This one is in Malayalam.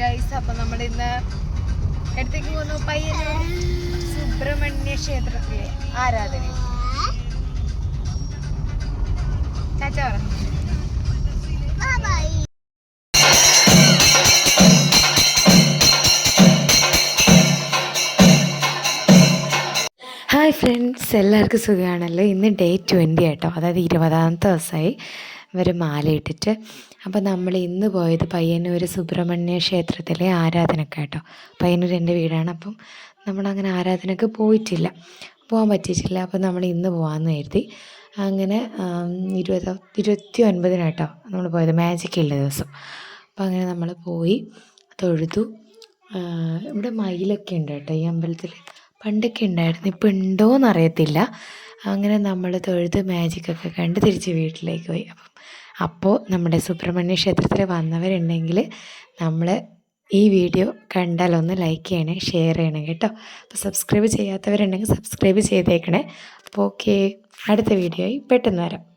ഗൈസ് അപ്പൊ നമ്മൾ ഇന്ന് എടുത്തേക്ക് പോകുന്നു പയ്യന്നൂർ സുബ്രഹ്മണ്യ ക്ഷേത്രത്തിലെ ആരാധന ഹായ് ഫ്രണ്ട്സ് എല്ലാവർക്കും സുഖമാണല്ലോ ഇന്ന് ഡേ ട്വന്റി ആട്ടോ. അതായത് ഇരുപതാമത്തെ ദിവസമായി. ഇവർ മാലയിട്ടിട്ട്. അപ്പോൾ നമ്മൾ ഇന്ന് പോയത് പയ്യന്നൂർ സുബ്രഹ്മണ്യ ക്ഷേത്രത്തിലെ ആരാധനക്ക് കേട്ടോ പയ്യന്നൂർ എന്റെ വീടാണ്. അപ്പം നമ്മളങ്ങനെ ആരാധനക്ക് പോയിട്ടില്ല. പോകാൻ പറ്റിയിട്ടില്ല. അപ്പോൾ നമ്മൾ ഇന്ന് പോകാമെന്ന് കരുതി. അങ്ങനെ ഇരുപത് ഇരുപത്തി ഒൻപതിനാട്ടോ നമ്മൾ പോയത്. മാജിക് ഉള്ള ദിവസം. അപ്പോൾ അങ്ങനെ നമ്മൾ പോയി തൊഴുതു. ഇവിടെ മയിലൊക്കെ ഉണ്ട് കേട്ടോ ഈ അമ്പലത്തിൽ പണ്ടൊക്കെ ഉണ്ടായിരുന്നു. ഇപ്പോൾ ഉണ്ടോയെന്ന് അറിയത്തില്ല അങ്ങനെ നമ്മൾ തൊഴുത് മാജിക്കൊക്കെ കണ്ട് തിരിച്ച് വീട്ടിലേക്ക് പോയി. അപ്പം അപ്പോൾ നമ്മുടെ സുബ്രഹ്മണ്യ ക്ഷേത്രത്തിൽ വന്നവരുണ്ടെങ്കിൽ നമ്മൾ ഈ വീഡിയോ കണ്ടാൽ ഒന്ന് ലൈക്ക് ചെയ്യണേ ഷെയർ ചെയ്യണേ കേട്ടോ. അപ്പോൾ സബ്സ്ക്രൈബ് ചെയ്യാത്തവരുണ്ടെങ്കിൽ സബ്സ്ക്രൈബ് ചെയ്തേക്കണേ. അപ്പോൾ ഓക്കെ അടുത്ത വീഡിയോയിൽ പെട്ടെന്ന് വരാം.